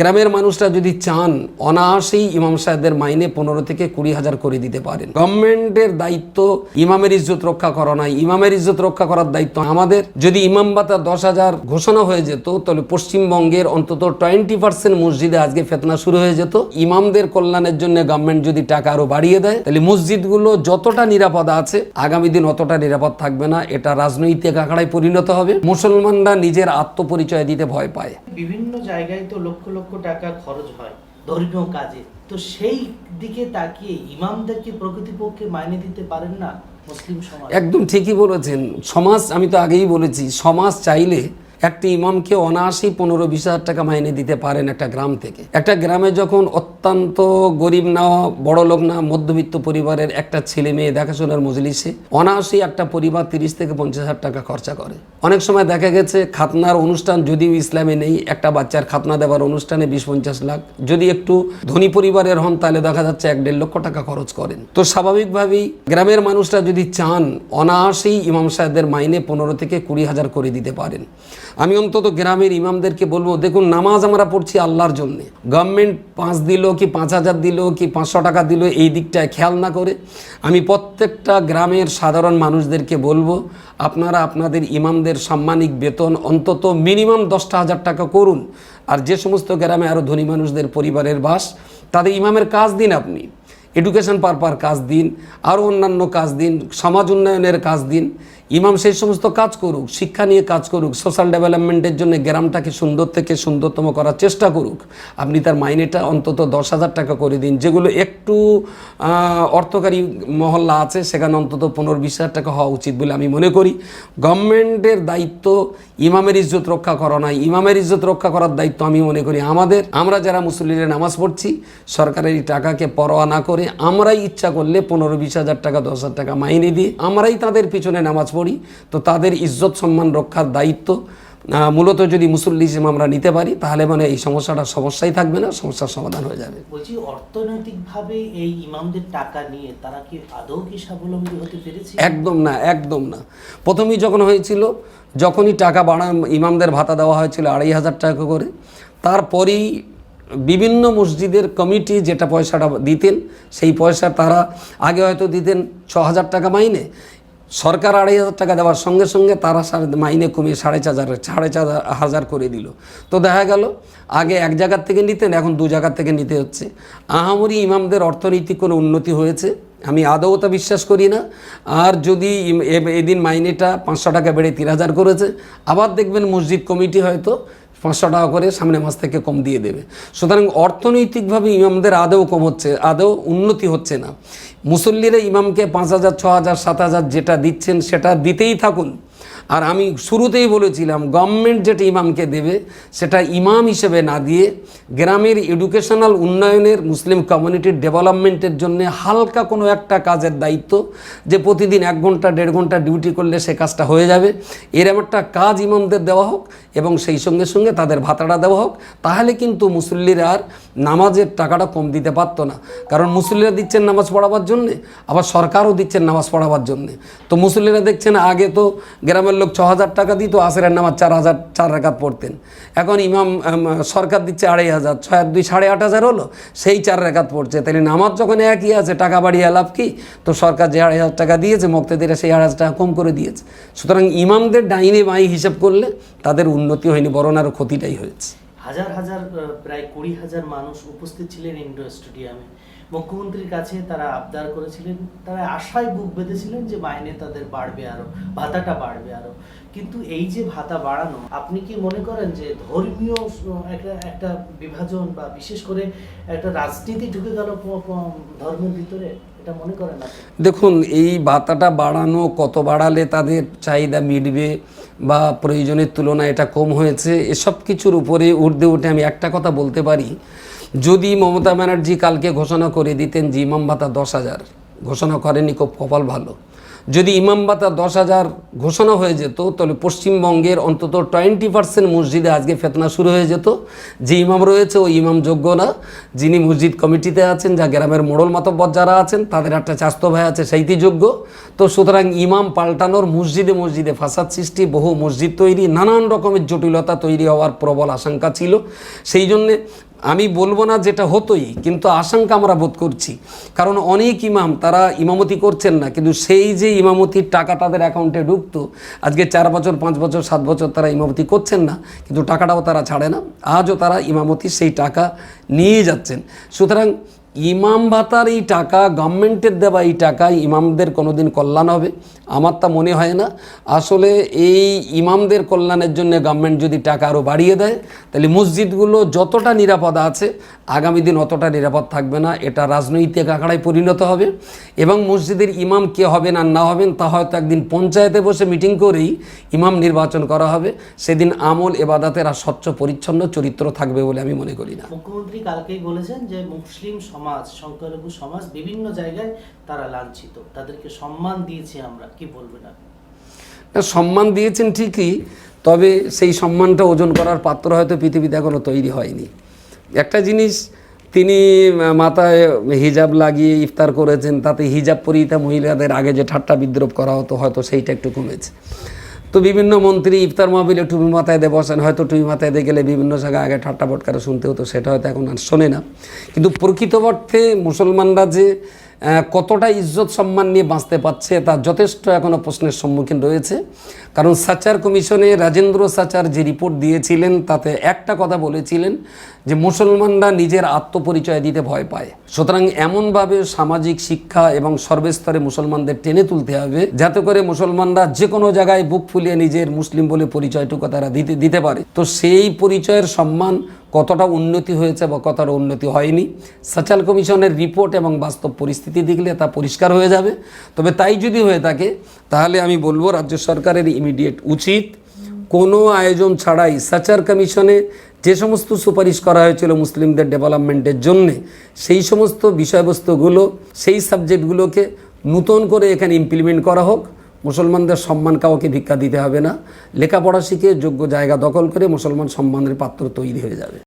গ্রামের মানুষরা যদি চান, অনায়াসেই ইমাম সাহেবদের মাইনে পনেরো থেকে কুড়ি হাজার করে দিতে পারেন। গভর্নমেন্টের দায়িত্ব ইমামের ইজ্জত রক্ষা করা নয় ইমামের ইজ্জত রক্ষা করার দায়িত্ব আমাদের। যদি ইমাম ভাতা দশ হাজার ঘোষণা হয়ে যেত, তাহলে পশ্চিমবঙ্গের অন্তত টোয়েন্টি পার্সেন্ট মসজিদে আজকে ফেতনা শুরু হয়ে যেত। ইমামদের কল্যাণের জন্য গভর্নমেন্ট যদি টাকা আরও বাড়িয়ে দেয়, তাহলে মসজিদগুলো যতটা নিরাপদ আছে, আগামী দিন অতটা নিরাপদ থাকবে না। এটা রাজনৈতিক আখড়ায় পরিণত হবে। মুসলমানরা নিজের আত্মপরিচয় দিতে ভয় পায়। বিভিন্ন জায়গায় তো লক্ষ লক্ষ টাকা খরচ হয় ধর্মীয় কাজে। তো সেই দিকে তাকিয়ে ইমামদের কি প্রকৃতিপক্ষে মাইনে দিতে পারেন না মুসলিম সমাজ? একদম ঠিকই বলেছেন। সমাজ, আমি তো আগেই বলেছি, সমাজ চাইলে একটি ইমামকে অনায়াসেই পনেরো বিশ হাজার টাকা মাইনে দিতে পারেন একটা গ্রাম থেকে। একটা গ্রামে যখন অত্যন্ত গরিব না, বড় লোক না, মধ্যবিত্ত পরিবারের একটা ছেলে মেয়ে দেখাশোনার মজলিসে অনায়াসেই একটা পরিবার তিরিশ থেকে পঞ্চাশ হাজার টাকা খরচা করে। অনেক সময় দেখা গেছে খাতনার অনুষ্ঠান যদিও ইসলামে নেই, একটা বাচ্চার খাতনা দেওয়ার অনুষ্ঠানে বিশ পঞ্চাশ লাখ। যদি একটু ধনী পরিবারের হন, তাহলে দেখা যাচ্ছে এক দেড় লক্ষ টাকা খরচ করেন। তো স্বাভাবিকভাবেই গ্রামের মানুষরা যদি চান, অনায়াসেই ইমাম সাহেবদের মাইনে পনেরো থেকে কুড়ি হাজার করে দিতে পারেন। আমি অন্তত গ্রামের ইমামদেরকে বলব, দেখুন, নামাজ আমরা পড়ছি আল্লাহর জন্য। গভর্নমেন্ট পাঁচ দিল কি পাঁচ হাজার দিল কি পাঁচশো টাকা দিল, এই দিকটায় খেয়াল না করে। আমি প্রত্যেকটা গ্রামের সাধারণ মানুষদেরকে বলব, আপনারা আপনাদের ইমামদের সাম্মানিক বেতন অন্তত মিনিমাম দশটা হাজার টাকা করুন। আর যে সমস্ত গ্রামে আরও ধনী মানুষদের পরিবারের বাস, তাদের ইমামের কাজ দিন আপনি। এডুকেশন পারপার কাজ দিন আরও অন্যান্য কাজ দিন, সমাজ উন্নয়নের কাজ দিন। ইমাম সেই সমস্ত কাজ করুক, শিক্ষা নিয়ে কাজ করুক সোশ্যাল ডেভেলপমেন্টের জন্য গ্রামটাকে সুন্দর থেকে সুন্দরতম করার চেষ্টা করুক। আপনি তার মাইনেটা অন্তত দশ হাজার টাকা করে দিন, যেগুলো একটু অর্থকারী মহল্লা আছে, সেখানে অন্তত পনেরো বিশ হাজার টাকা হওয়া উচিত বলে আমি মনে করি। গভর্নমেন্টের দায়িত্ব ইমামের ইজ্জত রক্ষা করা নয় ইমামের ইজ্জত রক্ষা করার দায়িত্ব আমি মনে করি আমাদের। আমরা যারা মুসল্লিরা নামাজ পড়ছি, সরকারের এই টাকাকে পরোয়া না করে আমরাই ইচ্ছা করলে পনেরো বিশ হাজার টাকা, দশ হাজার টাকা মাইনে দিই আমরাই তাদের পিছনে নামাজ পড়ি। তো তাদের ইজ্জত সম্মান রক্ষার দায়িত্ব মূলত যদি মুসল্লিজম আমরা নিতে পারি তাহলে মানে এই সমস্যাটা সমস্যাই থাকবে না সমস্যার সমাধান হয়ে যাবে। বলছি অর্থনৈতিকভাবে এই ইমামদের টাকা নিয়ে তারা কি আদৌ কি স্বাবলম্বী হতে পেরেছে? একদম না একদম না। প্রথমেই যখন হয়েছিল যখনই টাকা বাড়া ইমামদের ভাতা দেওয়া হয়েছিল আড়াই হাজার টাকা করে তারপরেই বিভিন্ন মসজিদের কমিটি যেটা পয়সাটা দিতেন সেই পয়সা তারা আগে হয়তো দিতেন ছ হাজার টাকা মাইনে সরকার আড়াই হাজার টাকা দেওয়ার সঙ্গে সঙ্গে তারা মাইনে কমিয়ে সাড়ে চার সাড়ে চার হাজার করে দিল। তো দেখা গেল, আগে এক জায়গার থেকে নিতেন, এখন দু জায়গার থেকে নিতে হচ্ছে। আহামরি ইমামদের অর্থনৈতিক কোনো উন্নতি হয়েছে? আমি আদৌ তা বিশ্বাস করি না। আর যদি এদিন মাইনেটা পাঁচশো টাকা বেড়ে তিন হাজার করেছে, আবার দেখবেন মসজিদ কমিটি হয়তো পাঁচশো টাকা করে সামনে মাস থেকে কম দিয়ে দেবে। সুতরাং অর্থনৈতিকভাবে ইমামদের আদৌ কম হচ্ছে আদৌ উন্নতি হচ্ছে না। মুসল্লিরা ইমামকে পাঁচ হাজার, ছ হাজার, সাত হাজার যেটা দিচ্ছেন সেটা দিতেই থাকুন। আর আমি শুরুতেই বলেছিলাম গভর্নমেন্ট যেটা ইমামকে দেবে, সেটা ইমাম হিসেবে না দিয়ে গ্রামের এডুকেশনাল উন্নয়নের মুসলিম কমিউনিটির ডেভেলপমেন্টের জন্য হালকা কোনো একটা কাজের দায়িত্ব যে প্রতিদিন এক ঘণ্টা, দেড় ঘণ্টা ডিউটি করলে সে কাজটা হয়ে যাবে। এরম একটা কাজ ইমামদের দেওয়া হোক এবং সেই সঙ্গে সঙ্গে তাদের ভাতাটা দেওয়া হোক, তাহলে কিন্তু মুসল্লিরা আর নামাজের টাকাটা কম দিতে পারতো না। কারণ মুসল্লিরা দিচ্ছেন নামাজ পড়াবার জন্যে, আবার সরকারও দিচ্ছেন নামাজ পড়াবার জন্যে। তো মুসল্লিরা দেখছেন আগে তো গ্রামের লোক ছ হাজার টাকা দিত, আসরের নামাজ চার হাজার চার রাকাত পড়তেন। এখন ইমাম সরকার দিচ্ছে আড়াই হাজার, ছয়, দুই, সাড়ে আট হাজার হলো, সেই চার রেখাত পড়ছে। তাহলে নামাজ যখন একই আছে, টাকা বাড়িয়ে লাভ কি? তো সরকার যে আড়াই হাজার টাকা দিয়েছে, মুক্তাদিরা সেই আড়াই হাজার টাকা কম করে দিয়েছে। সুতরাং ইমামদের ডাইনে বাই হিসাব করলে তাদের উন্নতি হয়নি, বরং আরও ক্ষতিটাই হয়েছে। হাজার হাজার প্রায় কুড়ি হাজার মানুষ উপস্থিত ছিলেন ইন্ডোর স্টেডিয়ামে। মুখ্যমন্ত্রীর কাছে তারা আবদার করেছিলেন, তারা আশায় বুক বেঁধেছিলেন যে মাইনে তাদের বাড়বে আরও, ভাতাটা বাড়বে আরও। কিন্তু এই যে ভাতা বাড়ানো, আপনি কি মনে করেন যে ধর্মীয়, একটা একটা বিভাজন বা বিশেষ করে একটা রাজনীতি ঢুকে গেল ধর্মের ভিতরে? দেখুন, এই ভাতাটা বাড়ানো, কত বাড়ালে তাদের চাহিদা মিটবে বা প্রয়োজনের তুলনায় এটা কম হয়েছে, এসব কিছুর উপরে উর্ধে উঠে আমি একটা কথা বলতে পারি। যদি মমতা ব্যানার্জি কালকে ঘোষণা করে দিতেন যে ইমাম ভাতা দশ হাজার, ঘোষণা করেনি খুব কপাল ভালো। যদি ইমাম ভাতা দশ হাজার ঘোষণা হয়ে যেত, তাহলে পশ্চিমবঙ্গের অন্তত টোয়েন্টি পার্সেন্ট মসজিদে আজকে ফেতনা শুরু হয়ে যেত। যে ইমাম রয়েছে, ওই ইমাম যোগ্য না। যিনি মসজিদ কমিটিতে আছেন, যা গ্রামের মোড়ল মাতব্বর যারা আছেন, তাদের একটা স্বাস্থ্য ভাই আছে, সেইটি যোগ্য। তো সুতরাং ইমাম পাল্টানোর মসজিদে মসজিদে ফাসাদ সৃষ্টি, বহু মসজিদ তৈরি, নানান রকমের জটিলতা তৈরি হওয়ার প্রবল আশঙ্কা ছিল। সেই জন্যে আমি বলব না যেটা হতোই, কিন্তু আশঙ্কা আমরা বোধ করছি। কারণ অনেক ইমাম তারা ইমামতি করছেন না, কিন্তু সেই যে ইমামতির টাকা তাদের অ্যাকাউন্টে ঢুকতো, আজকে চার বছর, পাঁচ বছর, সাত বছর তারা ইমামতি করছেন না, কিন্তু টাকাটাও তারা ছাড়ে না। আজও তারা ইমামতি সেই টাকা নিয়ে যাচ্ছেন। সুতরাং ইমাম ভাতার এই টাকা গভর্নমেন্টের দেওয়া এই টাকা ইমামদের কোনোদিন কল্যাণ হবে? আমার তা মনে হয় না। আসলে এই ইমামদের কল্যাণের জন্য গভর্নমেন্ট যদি টাকা আরও বাড়িয়ে দেয়, তাহলে মসজিদগুলো যতটা নিরাপদ আছে, আগামী দিন অতটা নিরাপদ থাকবে না। এটা রাজনৈতিক আখড়ায় পরিণত হবে। এবং মসজিদের ইমাম কে হবেন আর না হবেন, তা হয়তো একদিন পঞ্চায়েতে বসে মিটিং করেই ইমাম নির্বাচন করা হবে। সেদিন আমল এবাদাতের আর স্বচ্ছ, পরিচ্ছন্ন চরিত্র থাকবে বলে আমি মনে করি না। মুখ্যমন্ত্রী কালকেই বলেছেন যে মুসলিম সমাজ সংখ্যালঘু সমাজ বিভিন্ন জায়গায় তারা লাঞ্ছিত। তাদেরকে সম্মান দিয়েছি আমরা, কি বলবেন আপনি? সম্মান দিয়েছেন ঠিকই, তবে সেই সম্মানটা ওজন করার পাত্র হয়তো পৃথিবীতে এখনও তৈরি হয়নি। একটা জিনিস, তিনি মাথায় হিজাব লাগিয়ে ইফতার করেছেন, তাতে হিজাব পরিহিতা মহিলাদের আগে যে ঠাট্টা বিদ্রোপ করা হতো, হয়তো সেইটা একটু কমেছে। তো বিভিন্ন মন্ত্রী ইফতার মাহবিলে টুপি মাথায় দিয়ে বসেন। হয়তো টুপি মাথায় দিয়ে গেলে বিভিন্ন জায়গায় আগে ঠাট্টা ফটকারে শুনতে হতো, সেটা হয়তো এখন আর শোনে না। কিন্তু প্রকৃত অর্থে মুসলমানরা যে কতটা ইজ্জত সম্মান নিয়ে বাঁচতে পারছে তা যথেষ্ট এখনও প্রশ্নের সম্মুখীন রয়েছে। কারণ সাচার কমিশনে রাজেন্দ্র সাচার যে রিপোর্ট দিয়েছিলেন, তাতে একটা কথা বলেছিলেন যে মুসলমানরা নিজের আত্মপরিচয় দিতে ভয় পায়। সুতরাং এমনভাবে সামাজিক শিক্ষা এবং সর্বস্তরে মুসলমানদের টেনে তুলতে হবে, যাতে করে মুসলমানরা যে কোনো জায়গায় বুক ফুলিয়ে নিজের মুসলিম বলে পরিচয়টুকু তারা দিতে দিতে পারে। তো সেই পরিচয়ের সম্মান কতটা উন্নতি হয়েছে বা কতটা উন্নতি হয়নি। সাচাল কমিশনের রিপোর্ট এবং বাস্তব পরিস্থিতি দেখলে তা পরিষ্কার হয়ে যাবে। তবে তাই যদি হয়ে থাকে, তাহলে আমি বলব রাজ্য সরকারের ইমিডিয়েট উচিত। কোনো আয়োজন ছাড়াই সাচার কমিশনে যে সমস্ত সুপারিশ করা হয়েছিল মুসলিমদের ডেভেলপমেন্টের জন্যে, সেই সমস্ত বিষয়বস্তুগুলো, সেই সাবজেক্টগুলোকে নূতন করে এখানে ইমপ্লিমেন্ট করা হোক। মুসলমানদের সম্মান কাউকে ভিক্ষা দিতে হবে না। লেখাপড়া শিখে যোগ্য জায়গা দখল করে মুসলমান সম্মানের পাত্র তৈরি হয়ে যাবে।